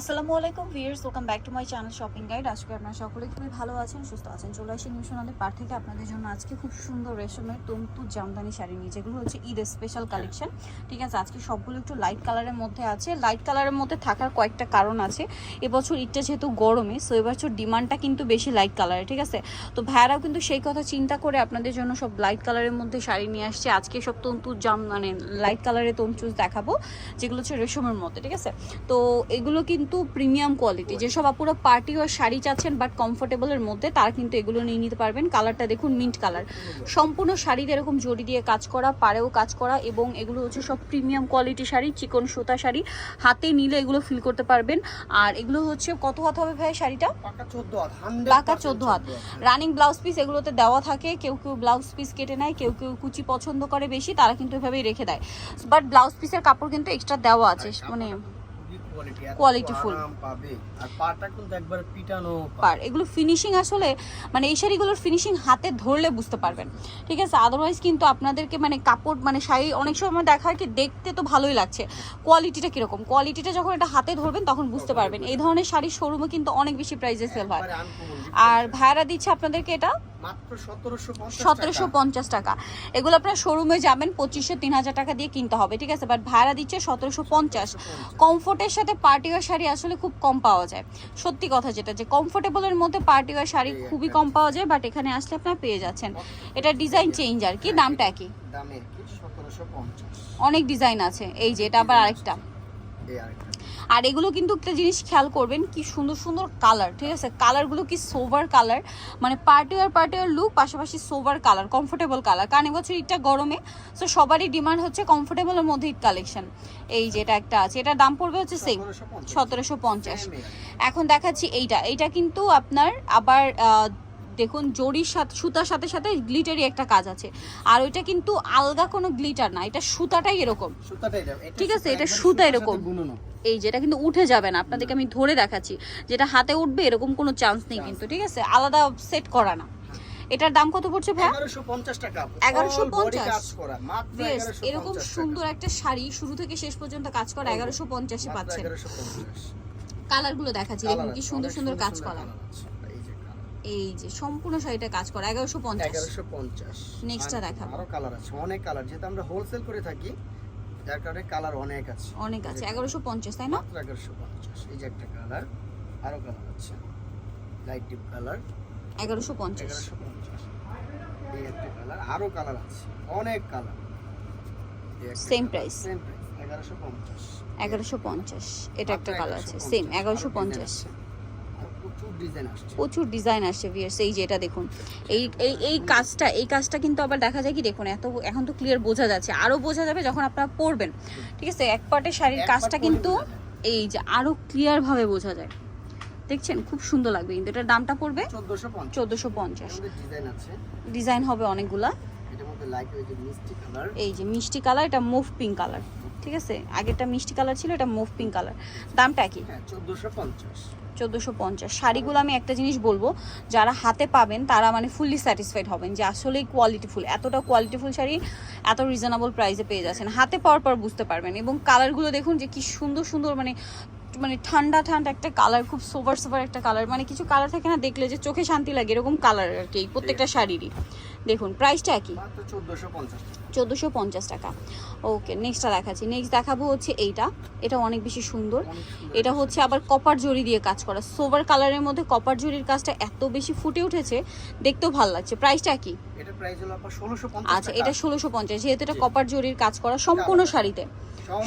আসসালামু আলাইকুম viewers welcome back to my channel shopping guide. আজকে আপনারা সকলে খুবই ভালো আছেন সুস্থ আছেন। চলে আসি নিউশনালের পার থেকে আপনাদের জন্য আজকে খুব সুন্দর রেশমের তন্তু জামদানি শাড়ি নিয়ে যেগুলো হচ্ছে ঈদ স্পেশাল কালেকশন ঠিক আছে আজকে সবগুলো একটু লাইট কালারের মধ্যে আছে। লাইট কালারের মধ্যে থাকার কয়েকটা কারণ আছে। এবছর ঈদটা যেহেতু গরমে সো এবছর ডিমান্ডটা কিন্তু বেশি লাইট কালারে ঠিক আছে? তো ভাইয়ারাও কিন্তু সেই কথা চিন্তা করে আপনাদের জন্য সব লাইট কালারের মধ্যে শাড়ি নিয়ে আসছে। আজকে সব তন্তু জাম মানে লাইট কালারের তন্তুজ দেখাবো যেগুলো হচ্ছে রেশমের মধ্যে ঠিক আছে? তো এগুলো কিন্তু প্রিমিয়াম কোয়ালিটি যেসব আপুরা পার্টি ও শাড়ি চাচ্ছেন বাট কমফোর্টেবলের মধ্যে তারা কিন্তু এগুলো নিয়ে নিতে পারবেন। কালারটা দেখুন মিন্ট কালার সম্পূর্ণ শাড়িতে এরকম জড়ি দিয়ে কাজ করা পাড়েও কাজ করা এবং এগুলো হচ্ছে সব প্রিমিয়াম কোয়ালিটি শাড়ি চিকন সুতা শাড়ি। হাতে নিলে এগুলো ফিল করতে পারবেন। আর এগুলো হচ্ছে কত হাত হবে ভাই শাড়িটা? পাকা 14 হাত 100 পাকা 14 হাত। রানিং ব্লাউজ পিস এগুলোতে দেওয়া থাকে। কেউ কেউ ব্লাউজ পিস কেটে নেয় কেউ কেউ কুচি পছন্দ করে বেশি তারা কিন্তু এভাবেই রেখে দেয়। বাট ব্লাউজ পিসের কাপড় কিন্তু এক্সট্রা দেওয়া আছে মানে কোয়ালিটি পিটানো পার। এগুলো ফিনিশিং আসলে মানে এই শাড়িগুলোর ফিনিশিং হাতে ধরলে বুঝতে পারবেন। ঠিক আছে? আদারওয়াইজ কিন্তু আপনাদেরকে মানে কাপড় মানে শাড়ি অনেক সময় দেখা হয় কি দেখতে তো ভালোই লাগছে। কোয়ালিটিটা কীরকম? কোয়ালিটিটা যখন এটা হাতে ধরবেন তখন বুঝতে পারবেন। এই ধরনের শাড়ির শোরুমে কিন্তু অনেক বেশি প্রাইসে সেল হয়। আর ভাড়া দিচ্ছে আপনাদেরকে এটা মাত্র 1750 সতেরোশো পঞ্চাশ টাকা। এগুলো আপনার শোরুমে যাবেন পঁচিশশো তিন হাজার টাকা দিয়ে কিনতে হবে ঠিক আছে? বাট ভাড়া দিচ্ছে সতেরোশো পঞ্চাশ। কমফোর্টের সাথে পার্টি ওয়ার শাড়ি আসলে খুব কম পাওয়া যায়। সত্যি কথা যেটা যে কমফোর্টেবলের মধ্যে পার্টি ওয়ার শাড়ি খুবই কম পাওয়া যায় বাট এখানে আসলে আপনারা পেয়ে যাচ্ছেন। এটা ডিজাইন চেঞ্জ আর কি দামটা একই। দামে কি 1750 অনেক ডিজাইন আছে। এই যে এটা আবার আরেকটা। আর এগুলো কিন্তু একটা জিনিস খেয়াল করবেন কি সুন্দর সুন্দর কালার ঠিক আছে? কালারগুলো কি সোভার কালার মানে পার্টি আর পার্টি আর লুক পাশাপাশি সোভার কালার কমফোর্টেবল কালার কারণ এবছর ঈদটা গরমে সো সবারই ডিমান্ড হচ্ছে কমফোর্টেবলের মধ্যে ঈদ কালেকশন এই যে এটা একটা আছে এটার দাম পড়বে হচ্ছে সেম সতেরোশো পঞ্চাশ। এখন দেখাচ্ছি এইটা। এইটা কিন্তু আপনার আবার দেখুন জরির সাথে সুতার সাথে সাথে গ্লিটারই একটা কাজ আছে। আর ওইটা কিন্তু আলগা কোনো গ্লিটার না এটা সুতাটাই এরকম। ঠিক আছে, এটা সুতা এরকম। এই যেটা কিন্তু উঠে যাবে না আপনাদেরকে আমি ধরে দেখাচ্ছি। যেটা হাতে উঠবে এরকম কোনো চান্স নেই কিন্তু ঠিক আছে? আলাদা সেট করা না। এটার দাম কত পড়ছে ভাই 1150 টাকা। 1150 কাজ করা মাত্র এরকম সুন্দর একটা শাড়ি শুরু থেকে শেষ পর্যন্ত কাজ করা এগারোশো পঞ্চাশে মাত্র পাচ্ছেন। 1150 কালারগুলো দেখাচ্ছি দেখুন কি সুন্দর সুন্দর কাজ করা। এই যে সম্পূর্ণ শাড়িটা কাজ করা এগারোশো পঞ্চাশ। 1150 Next টা আর দেখাবো। আরও কালার আছে অনেক কালার যেহেতু আমরা হোলসেল করে থাকি যার কারণে কালার অনেক আছে। অনেক আছে এগারোশো পঞ্চাশ তাই না? মাত্র 1150 এই যে একটা কালার আরও কালার আছে। লাইট ডিপ কালার এগারোশো পঞ্চাশ। 1150 এই একটা কালার আরও কালার আছে অনেক colour same price same price 1150 এগারোশো পঞ্চাশ। এটা একটা কালার আছে সেম এগারোশো পঞ্চাশ। প্রচুর ডিজাইন আসছে। ভিয়ার্স এই যে এটা দেখুন। এই এই এই কাজটা এই কাজটা কিন্তু আবার দেখা যায় কি দেখুন এত এখন তো ক্লিয়ার বোঝা যাচ্ছে। আরও বোঝা যাবে যখন আপনারা পরবেন ঠিক আছে এক পার্টের শাড়ির কাজটা কিন্তু। এই যে আরও ক্লিয়ার ভাবে বোঝা যায়। দেখছেন? খুব সুন্দর লাগবে। কিন্তু এটার দামটা পড়বে? 1450 চোদ্দোশো পঞ্চাশ। ডিজাইন আছে। ডিজাইন হবে অনেকগুলা। এটার মধ্যে লাইট ওই যে মিষ্টি কালার এই যে মিষ্টি কালার এটা মুভ পিঙ্ক কালার ঠিক আছে? আগেরটা মিষ্টি কালার ছিল এটা মুভ পিঙ্ক কালার দামটা কি? হ্যাঁ 1450 চোদ্দোশো পঞ্চাশ। শাড়িগুলো আমি একটা জিনিস বলব যারা হাতে পাবেন তারা মানে ফুললি স্যাটিসফাইড হবেন যে আসলেই কোয়ালিটিফুল এতটা কোয়ালিটিফুল শাড়ি এত রিজনেবল প্রাইসে পেয়ে যাচ্ছেন। হাতে পাওয়ার পর বুঝতে পারবেন এবং কালারগুলো দেখুন যে কি সুন্দর সুন্দর মানে মানে ঠান্ডা ঠান্ডা একটা কালার খুব সোভার সোভার একটা কালার মানে কিছু কালার থাকে না দেখলে যে চোখে শান্তি লাগে এরকম কালার আর কি প্রত্যেকটা শাড়িরই। দেখুন প্রাইসটা একই। মাত্র 1450 চোদ্দোশো পঞ্চাশ টাকা। ওকে নেক্সটটা দেখাচ্ছি। নেক্সট দেখাবো হচ্ছে এইটা। এটা অনেক বেশি সুন্দর। এটা হচ্ছে আবার কপার জরি দিয়ে কাজ করা। সোভার কালারের মধ্যে কপার জরির কাজটা এত বেশি ফুটে উঠেছে দেখতেও ভালো লাগছে। প্রাইসটা কি? এটা প্রাইস হলো আপনার 1650 আচ্ছা এটা ষোলোশো পঞ্চাশ। যেহেতু এটা কপার জরির কাজ করা সম্পূর্ণ শাড়িতে।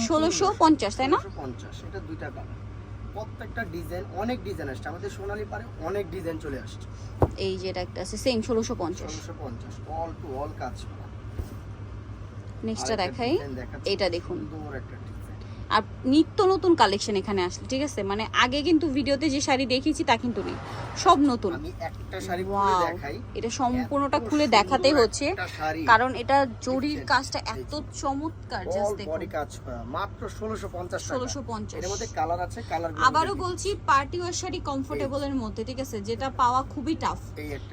ষোলোশো পঞ্চাশ তাই না? 1650 এটা দুইটা প্রত্যেকটা ডিজাইন অনেক ডিজাইন আসছে। আমাদের সোনালী পারে অনেক ডিজাইন চলে আসছে। এই যে এটা একটা আছে সেম ষোলোশো পঞ্চাশ। 1650 অল টু অল কাজ নেক্সটটা দেখাই। এটা দেখুন। আর নিত্য নতুন কালেকশন এখানে আসলে ঠিক আছে? মানে আগে কিন্তু ভিডিওতে যে শাড়ি দেখিয়েছি তা কিন্তু নেই সব নতুন। এটা সম্পূর্ণটা খুলে দেখাতে হচ্ছে কারণ এটা জরির কাজটা এত চমৎকার অল জাস্ট দেখুন। বডি কাজ করা মাত্র 1650 টাকা। ষোলোশো পঞ্চাশ। আবারও বলছি পার্টি ওয়ার শাড়ি কমফোর্টেবল এর মধ্যে ঠিক আছে? যেটা পাওয়া খুবই টাফ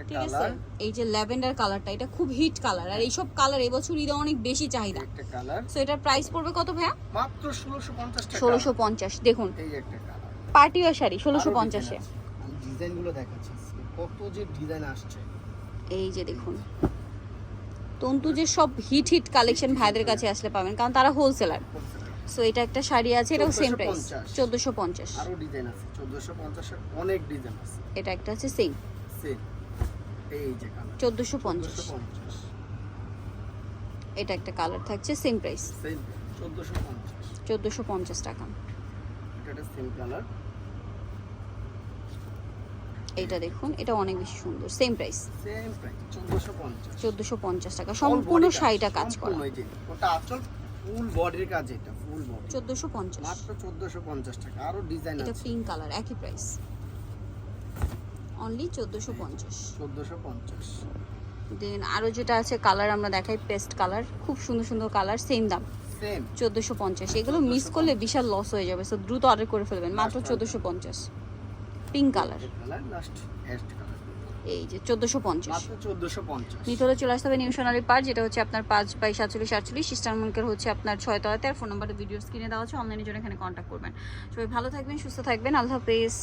ঠিক আছে? এই যে ল্যাভেন্ডার কালারটা এটা খুব হিট কালার আর এইসব কালার এবছর ঈদে অনেক বেশি চাহিদা। সো এটার প্রাইস পড়বে কত ভাইয়া? মাত্র 1650 টাকা ষোলোশো পঞ্চাশ দেখুন। এই একটা কালার শাড়ি ষোলোশো পঞ্চাশে। ডিজাইনগুলো দেখাচ্ছি কত যে ডিজাইন আসছে। এই যে দেখুন। তন্তু যে সব হিট হিট কালেকশন ভাইদের কাছে আসলে পাবেন কারণ তারা হোলসেলার সো এটা একটা শাড়ি আছে এটাও সেম প্রাইস 1450 চোদ্দোশো পঞ্চাশ। আরও ডিজাইন আছে। চোদ্দশো পঞ্চাশের অনেক ডিজাইন আছে। এটা একটা আছে সেম সেম এই যে কালার চোদ্দোশো পঞ্চাশ। চোদ্দশো পঞ্চাশ। এটা একটা কালার থাকছে সেম প্রাইস সেম চোদ্দশো পঞ্চাশ। চোদ্দোশো পঞ্চাশ টাকা। এটা দেখুন এটা অনেক বেশি সুন্দর সেম প্রাইস চোদ্দশো পঞ্চাশ। টাকা সম্পূর্ণ শাড়িটা কাজ করা। সম্পূর্ণ এই যে ওটা আচল ফুল বডির কাজ এটা ফুল বডি চোদ্দোশো পঞ্চাশ। মাত্র চোদ্দশো পঞ্চাশ টাকা আরও ডিজাইন এটা পিঙ্ক কালার একই প্রাইস অনলি চোদ্দোশো পঞ্চাশ। চোদ্দশো পঞ্চাশ। দেন আরও যেটা আছে কালার আমরা দেখাই পেস্ট কালার খুব সুন্দর সুন্দর কালার সেম দাম। চোদ্দোশো পঞ্চাশ। এগুলো মিস করলে বিশাল লস হয়ে যাবে সো দ্রুত অর্ডার করে ফেলবেন মাত্র চোদ্দোশো পঞ্চাশ। পিঙ্ক কালার এই যে চোদ্দোশো পঞ্চাশ। মাত্র চোদ্দশো পঞ্চাশ। নিতে হলে চলে আসতে হবে নিউ সোনালী পার্ক যেটা হচ্ছে আপনার পাঁচ বাই সাতচল্লিশ আটচল্লিশ। সিস্টার মার্কেট হচ্ছে আপনার ছয় তলাতে আর ফোন নাম্বারটা ভিডিও স্ক্রিনে দেওয়া আছে অনলাইনের জন্য এখানে কন্ট্যাক্ট করবেন। সবাই ভালো থাকবেন সুস্থ থাকবেন আল্লাহ হাফেজ।